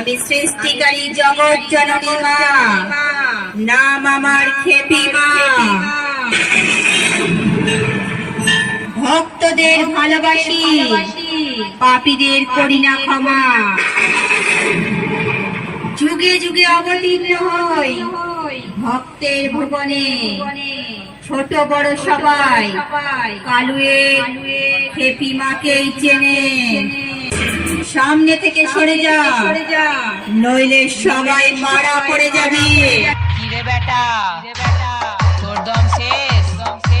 আমি সৃষ্টিকারী জগৎ জননী মা। নাম আমার খেপি মা। ভক্তদের ভালোবাসি, পাপীদের করি না ক্ষমা। যুগে যুগে অবতীর্ণ হই, ভক্তের ভুবনে। ছোট বড় সবাই কালুয়ে খেপি মাকেই চেনে সামনে থেকে সরে যা। নইলে সবাই মারা পড়ে যাবি। কিরে বেটা? তোর দম শেষ। দম শেষ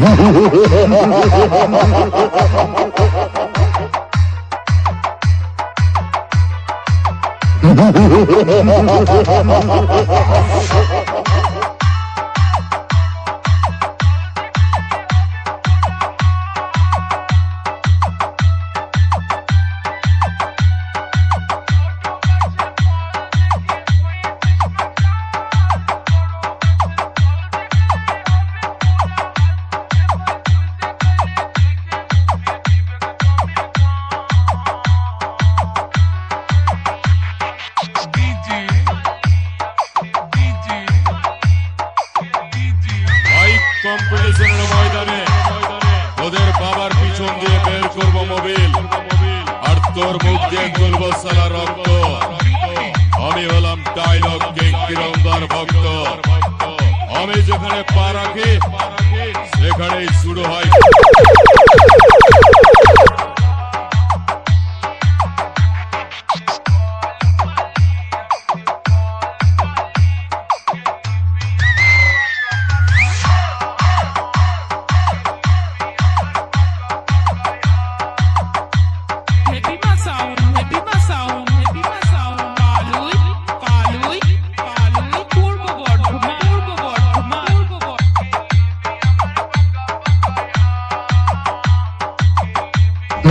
Ha ha ha ha ha ha! পিছন দিয়ে বের করব মোবিল। আর তোর মুখ দিয়ে তুলব সালা রক্ত। আমি হলাম ডায়লগ কিং কিরণদার ভক্ত। আমি যেখানে পা রাখি, সেখানেই শুরু হয়।